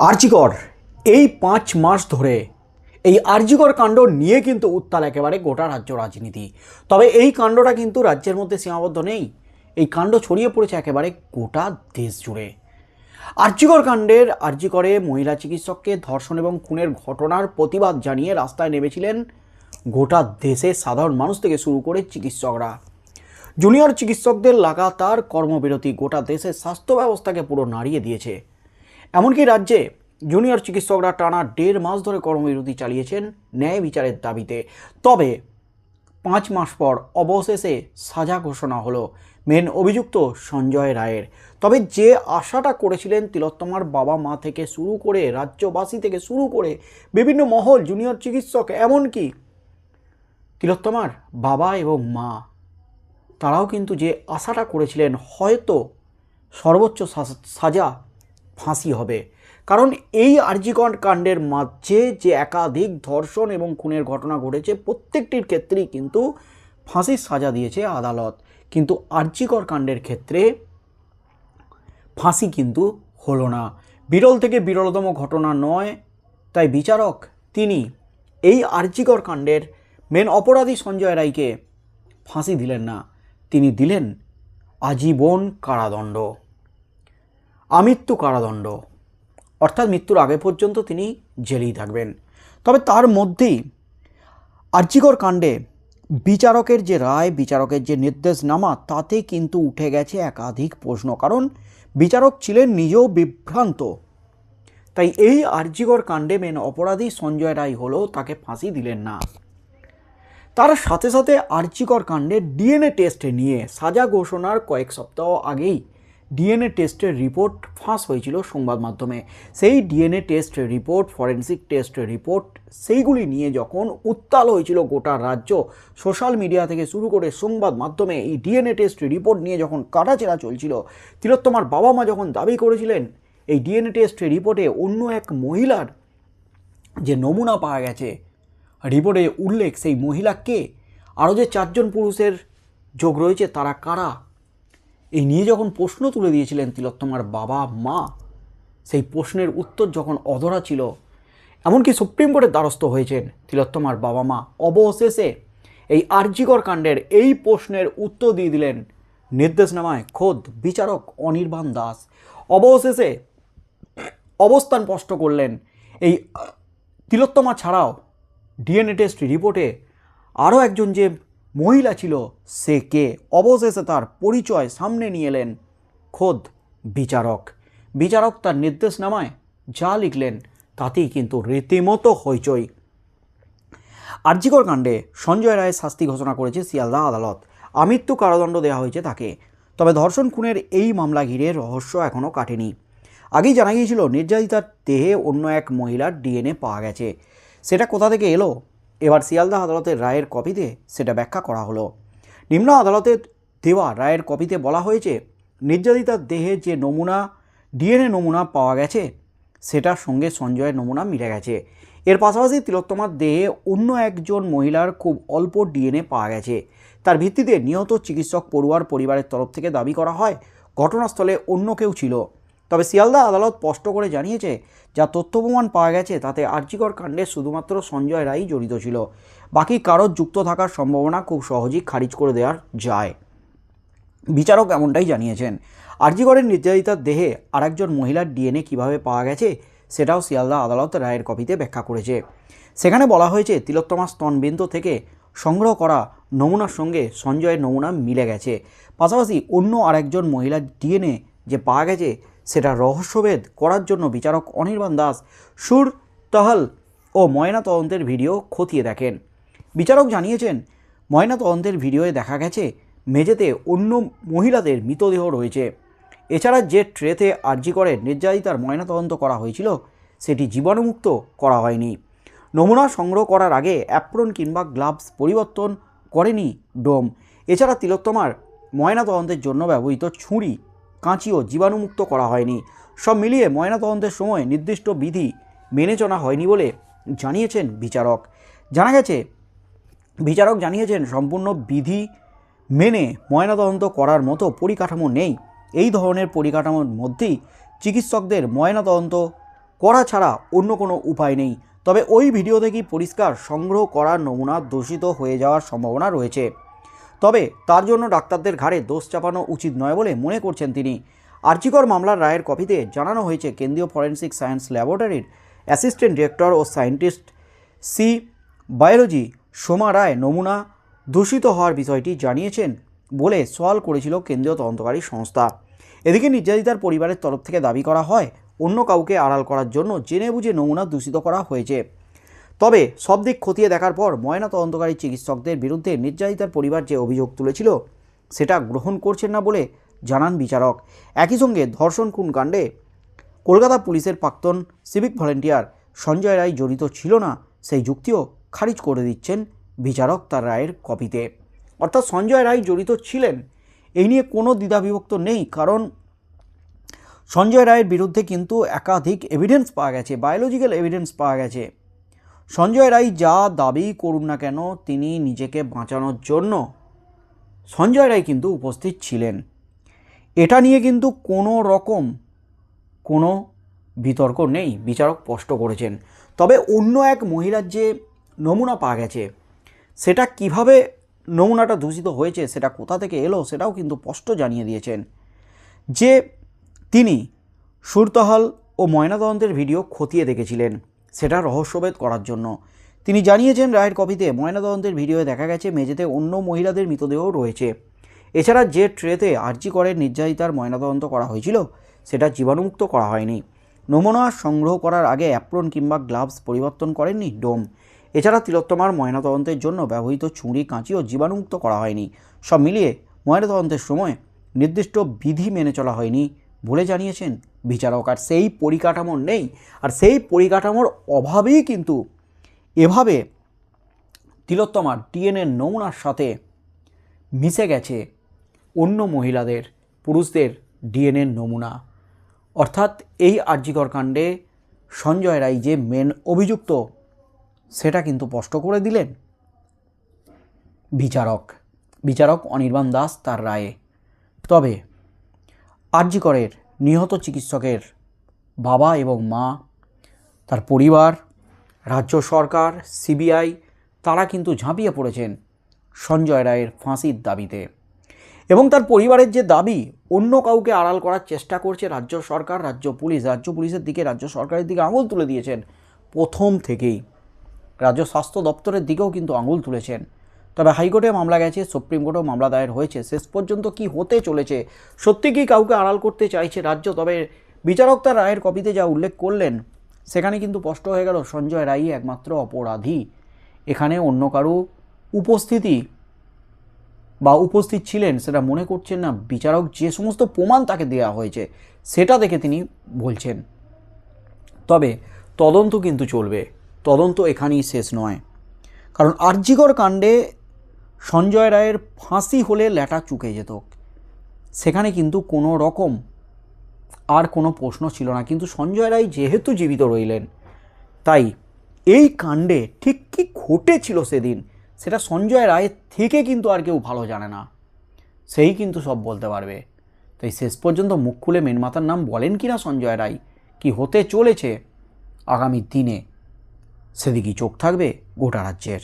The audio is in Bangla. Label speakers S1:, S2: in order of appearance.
S1: আর্জিকর, এই পাঁচ মাস ধরে এই আর্জিকর কাণ্ড নিয়ে কিন্তু উত্তাল একেবারে গোটা রাজ্য রাজনীতি। তবে এই কাণ্ডটা কিন্তু রাজ্যের মধ্যে সীমাবদ্ধ নেই। এই কাণ্ড ছড়িয়ে পড়েছে একেবারে গোটা দেশ জুড়ে। আর্জিকর কাণ্ডের আর্জিকরে মহিলা চিকিৎসককে ধর্ষণ এবং খুনের ঘটনার প্রতিবাদ জানিয়ে রাস্তায় নেমেছিলেন গোটা দেশের সাধারণ মানুষ থেকে শুরু করে চিকিৎসকরা। জুনিয়র চিকিৎসকদের লাগাতার কর্মবিরতি গোটা দেশের স্বাস্থ্য ব্যবস্থাকে পুরো নাড়িয়ে দিয়েছে। এমনকি রাজ্যে জুনিয়র চিকিৎসকরা টানা দেড় মাস ধরে কর্মবিরতি চালিয়েছেন ন্যায় বিচারের দাবিতে। তবে পাঁচ মাস পর অবশেষে সাজা ঘোষণা হলো মেন অভিযুক্ত সঞ্জয় রায়ের। তবে যে আশাটা করেছিলেন তিলোত্তমার বাবা মা থেকে শুরু করে রাজ্যবাসী থেকে শুরু করে বিভিন্ন মহল জুনিয়র চিকিৎসক, এমনকি তিলোত্তমার বাবা এবং মা, তারাও কিন্তু যে আশাটা করেছিলেন হয়তো সর্বোচ্চ সাজা ফাঁসি হবে। কারণ এই আর্জিকর কাণ্ডের মাঝে যে একাধিক ধর্ষণ এবং খুনের ঘটনা ঘটেছে, প্রত্যেকটির ক্ষেত্রেই কিন্তু ফাঁসির সাজা দিয়েছে আদালত। কিন্তু আর্জিকর কাণ্ডের ক্ষেত্রে ফাঁসি কিন্তু হলো না। বিরল থেকে বিরলতম ঘটনা নয়, তাই বিচারক তিনি এই আর্জিকর কাণ্ডের মেন অপরাধী সঞ্জয় রায়কে ফাঁসি দিলেন না। তিনি দিলেন আজীবন কারাদণ্ড। আমৃত্যু কারাদণ্ড। অর্থাৎ মৃত্যুর আগে পর্যন্ত তিনি জেলেই থাকবেন। তবে তার মধ্যেই আর্জিকর কাণ্ডে বিচারকের যে রায়, বিচারকের যে নির্দেশনামা তাতে কিন্তু উঠে গেছে একাধিক প্রশ্ন। কারণ বিচারক ছিলেন নিজেও বিভ্রান্ত। তাই এই আর্জিকর কাণ্ডে মেন অপরাধী সঞ্জয় রায় হলেও তাকে ফাঁসি দিলেন না। তার সাথে সাথে আর্চিকর কাণ্ডে ডিএনএ টেস্ট নিয়ে সাজা ঘোষণার কয়েক সপ্তাহ আগেই ডিএনএ টেস্টের রিপোর্ট ফাঁস হয়েছিল সংবাদ মাধ্যমে। সেই DNA test report forensic test report সেইগুলি নিয়ে যখন উত্তাল হয়েছিল গোটা রাজ্য সোশ্যাল মিডিয়া থেকে শুরু করে সংবাদ মাধ্যমে এই ডিএনএ টেস্ট রিপোর্ট নিয়ে যখন কাটাচেরা চলছিল, তিলোত্তমার বাবা মা যখন দাবি করেছিলেন, এই ডিএনএ টেস্ট রিপোর্টে অন্য এক মহিলার যে নমুনা পাওয়া গেছে রিপোর্টে উল্লেখ সেই মহিলা কে? আরও যে চারজন পুরুষের যোগ রয়েছে, তারা কারা? এই নিয়ে যখন প্রশ্ন তুলে দিয়েছিলেন তিলোত্তমার বাবা, মা, সেই প্রশ্নের উত্তর যখন অধরা ছিল, এমনকি সুপ্রিম কোর্টের দ্বারস্থ হয়েছেন তিলোত্তমার বাবা, মা, অবশেষে এই আর্জিকর কাণ্ডের এই প্রশ্নের উত্তর দিয়ে দিলেন নির্দেশনামায় খোদ বিচারক অনির্বাণ দাস। অবশেষে অবস্থান স্পষ্ট করলেন এই তিলোত্তমা ছাড়াও ডিএনএ টেস্ট রিপোর্টে আরও একজন যে মহিলা ছিল সে কে? অবশেষে তার পরিচয় সামনে নিয়ে এলেন খোদ বিচারক। বিচারক তার নির্দেশনামায় যা লিখলেন তাতেই কিন্তু রীতিমতো হইচই। আর্জিকর কাণ্ডে সঞ্জয় রায়ের শাস্তি ঘোষণা করেছে শিয়ালদা আদালত। আমৃত্যু কারাদণ্ড দেওয়া হয়েছে তাকে। তবে ধর্ষণ খুনের এই মামলা ঘিরে রহস্য এখনও কাটেনি। আগেই জানা গিয়েছিল, নির্যাতিতার দেহে অন্য এক মহিলার ডিএনএ পাওয়া গেছে। সেটা কোথা থেকে এলো? এবার শিয়ালদা আদালতের রায়ের কপিতে সেটা ব্যাখ্যা করা হলো। নিম্ন আদালতের দেওয়া রায়ের কপিতে বলা হয়েছে নির্যাতিতার দেহে যে নমুনা, ডিএনএ নমুনা পাওয়া গেছে, সেটার সঙ্গে সঞ্জয়ের নমুনা মিলে গেছে। এর পাশাপাশি তিলোত্তমার দেহে অন্য একজন মহিলার খুব অল্প ডিএনএ পাওয়া গেছে। তার ভিত্তিতে নিহত চিকিৎসক পড়ুয়ার পরিবারের তরফ থেকে দাবি করা হয়, ঘটনাস্থলে অন্য কেউ ছিল। তবে শিয়ালদা আদালত স্পষ্ট করে জানিয়েছে, যা তথ্য প্রমাণ পাওয়া গেছে, তাতে আর্জিকর কাণ্ডে শুধুমাত্র সঞ্জয় রায়ই জড়িত ছিল। বাকি কারোর যুক্ত থাকার সম্ভাবনা খুব সহজেই খারিজ করে দেওয়ার যায়। বিচারক এমনটাই জানিয়েছেন। আরজিগড়ের নির্যাতিতার দেহে আরেকজন মহিলার ডিএনএ কীভাবে পাওয়া গেছে, সেটাও শিয়ালদা আদালত রায়ের কপিতে ব্যাখ্যা করেছে। সেখানে বলা হয়েছে, তিলোত্তমা স্তনবিন্দু থেকে সংগ্রহ করা নমুনার সঙ্গে সঞ্জয়ের নমুনা মিলে গেছে। পাশাপাশি অন্য আরেকজন মহিলার ডিএনএ যে পাওয়া গেছে সেটা রহস্যভেদ করার জন্য বিচারক অনির্বাণ দাস, সুর, তহল ও ময়না তদন্তের ভিডিও খতিয়ে দেখেন। বিচারক জানিয়েছেন, ময়না তদন্তের ভিডিওয়ে দেখা গেছে, মেঝেতে অন্য মহিলাদের মৃতদেহ রয়েছে। এছাড়া যে ট্রেতে আর্জি করে নির্যাতিতার ময়নাতদন্ত করা হয়েছিল, সেটি জীবাণুমুক্ত করা হয়নি। নমুনা সংগ্রহ করার আগে অ্যাপ্রন কিংবা গ্লাভস পরিবর্তন করেনি ডোম। এছাড়া তিলোত্তমার ময়নাতদন্তের জন্য ব্যবহৃত ছুরি কাঁচিও জীবাণুমুক্ত করা হয়নি। সব মিলিয়ে ময়নাতদন্তের সময় নির্দিষ্ট বিধি মেনে চলা হয়নি বলে জানিয়েছেন বিচারক। জানা গেছে, বিচারক জানিয়েছেন সম্পূর্ণ বিধি মেনে ময়নাতদন্ত করার মতো পরিকাঠামো নেই। এই ধরনের পরিকাঠামোর মধ্যেই চিকিৎসকদের ময়নাতদন্ত করা ছাড়া অন্য কোনো উপায় নেই। তবে ওই ভিডিও থেকেই পরিষ্কার সংগ্রহ করার নমুনা দূষিত হয়ে যাওয়ার সম্ভাবনা রয়েছে। তবে তার জন্য ডাক্তারদের ঘাড়ে দোষ চাপানো উচিত নয় বলে মনে করছেন তিনি। আর্জিকর মামলার রায়ের কপিতে জানানো হয়েছে, কেন্দ্রীয় ফরেন্সিক সায়েন্স ল্যাবরেটরির অ্যাসিস্ট্যান্ট ডিরেক্টর ও scientist C biology Soma Roy নমুনা দূষিত হওয়ার বিষয়টি জানিয়েছেন বলে সওয়াল করেছিল কেন্দ্রীয় তদন্তকারী সংস্থা। এদিকে নির্যাতিতার পরিবারের তরফ থেকে দাবি করা হয়, অন্য কাউকে আড়াল করার জন্য জেনে বুঝে নমুনা দূষিত করা হয়েছে। তবে সব দিক খতিয়ে দেখার পর ময়না তদন্তকারী চিকিৎসকদের বিরুদ্ধে নির্যাতিতার পরিবার যে অভিযোগ তুলেছিল, সেটা গ্রহণ করছেন না বলে জানান বিচারক। একই সঙ্গে ধর্ষণ খুন কাণ্ডে কলকাতা পুলিশের প্রাক্তন সিভিক ভলেন্টিয়ার সঞ্জয় রায় জড়িত ছিল না, সেই যুক্তিও খারিজ করে দিচ্ছেন বিচারক তার রায়ের কপিতে। অর্থাৎ সঞ্জয় রায় জড়িত ছিলেন, এই নিয়ে কোনো দ্বিধাবিভক্ত নেই, কারণ সঞ্জয় রায়ের বিরুদ্ধে কিন্তু একাধিক এভিডেন্স পাওয়া গেছে বায়োলজিক্যাল এভিডেন্স পাওয়া গেছে। সঞ্জয় রায় যা দাবি করুন না কেন, তিনি নিজেকে বাঁচানোর জন্য সঞ্জয় রায় কিন্তু উপস্থিত ছিলেন। এটা নিয়ে কিন্তু কোনো রকম কোনো বিতর্ক নেই, বিচারক স্পষ্ট করেছেন। তবে অন্য এক মহিলার যে নমুনা পাওয়া গেছে, সেটা কীভাবে নমুনাটা দূষিত হয়েছে, সেটা কোথা থেকে এলো, সেটাও কিন্তু স্পষ্ট জানিয়ে দিয়েছেন যে তিনি সুরতহাল ও ময়নাতদন্তের ভিডিও খতিয়ে দেখেছিলেন। সেটা রহস্যভেদ করার জন্য। তিনি জানিয়েছেন, রায়ের কপিতে ময়নাতদন্তের ভিডিওয়ে দেখা গেছে, মেঝেতে অন্য মহিলাদের মৃতদেহ রয়েছে। এছাড়া যে ট্রেতে আর্জি করের নির্যাতিতার ময়নাতদন্ত করা হয়েছিল, সেটা জীবাণুমুক্ত করা হয়নি। নমুনা সংগ্রহ করার আগে অ্যাপ্রন কিংবা গ্লাভস পরিবর্তন করেননি ডোম। এছাড়া তিলোত্তমার ময়নাতদন্তের জন্য ব্যবহৃত ছুরি কাঁচিও জীবাণুমুক্ত করা হয়নি। সব মিলিয়ে ময়নাতদন্তের সময় নির্দিষ্ট বিধি মেনে চলা হয়নি বলে জানিয়েছেন বিচারক, আর সেই পরিকাঠামোর নেই। আর সেই পরিকাঠামোর অভাবেই কিন্তু এভাবে তিলোত্তমার ডিএনএ নমুনার সাথে মিশে গেছে অন্য মহিলাদের, পুরুষদের ডিএনএ নমুনা। অর্থাৎ এই আর্যিকর কাণ্ডে সঞ্জয় রায় যে মেন অভিযুক্ত, সেটা কিন্তু স্পষ্ট করে দিলেন বিচারক। বিচারক অনির্বাণ দাস তার রায়ে। তবে আর্যিকরের নিহত চিকিৎসকের বাবা এবং মা, তার পরিবার, রাজ্য সরকার, সিবিআই, তারা কিন্তু ঝাঁপিয়ে পড়েছেন সঞ্জয় রায়ের ফাঁসির দাবিতে। এবং তার পরিবারের যে দাবি, অন্য কাউকে আড়াল করার চেষ্টা করছে রাজ্য সরকার, রাজ্য পুলিশ, রাজ্য পুলিশের দিকে, রাজ্য সরকারের দিকে আঙুল তুলে দিয়েছেন প্রথম থেকেই। রাজ্য স্বাস্থ্য দপ্তরের দিকেও কিন্তু আঙুল তুলেছেন। তবে হাইকোর্টে মামলা গেছে, সুপ্রিম কোর্টেও মামলা দায়ের হয়েছে। শেষ পর্যন্ত কি হতে চলেছে, সত্যি কি কাউকে আড়াল করতে চাইছে রাজ্য? তবে বিচারক তার রায়ের কপিতে যা উল্লেখ করলেন, সেখানে কিন্তু স্পষ্ট হয়ে গেল, সঞ্জয় রায়ই একমাত্র অপরাধী। এখানে অন্য কারও উপস্থিতি বা উপস্থিত ছিলেন সেটা মনে করছেন না। বিচারক যে সমস্ত প্রমাণ তাকে দেওয়া হয়েছে, সেটা দেখে তিনি বলছেন। তবে তদন্ত কিন্তু চলবে, তদন্ত এখানেই শেষ নয়। কারণ আর্যিকর কাণ্ডে সঞ্জয় রায়ের ফাঁসি হলে ল্যাটা চুকে যেত। সেখানে কিন্তু কোনো রকম আর কোনো প্রশ্ন ছিল না। কিন্তু সঞ্জয় রায় যেহেতু জীবিত রইলেন, তাই এই কাণ্ডে ঠিক কী ঘটেছিল সেদিন, সেটা সঞ্জয় রায়ের থেকে কিন্তু আর কেউ ভালো জানে না। সেই কিন্তু সব বলতে পারবে। তাই শেষ পর্যন্ত মুখ খুলে মেনমাতার নাম বলেন কি না সঞ্জয় রায়, কি হতে চলেছে, আগামী দিনে সেদিকেই চোখ থাকবে গোটা রাজ্যের।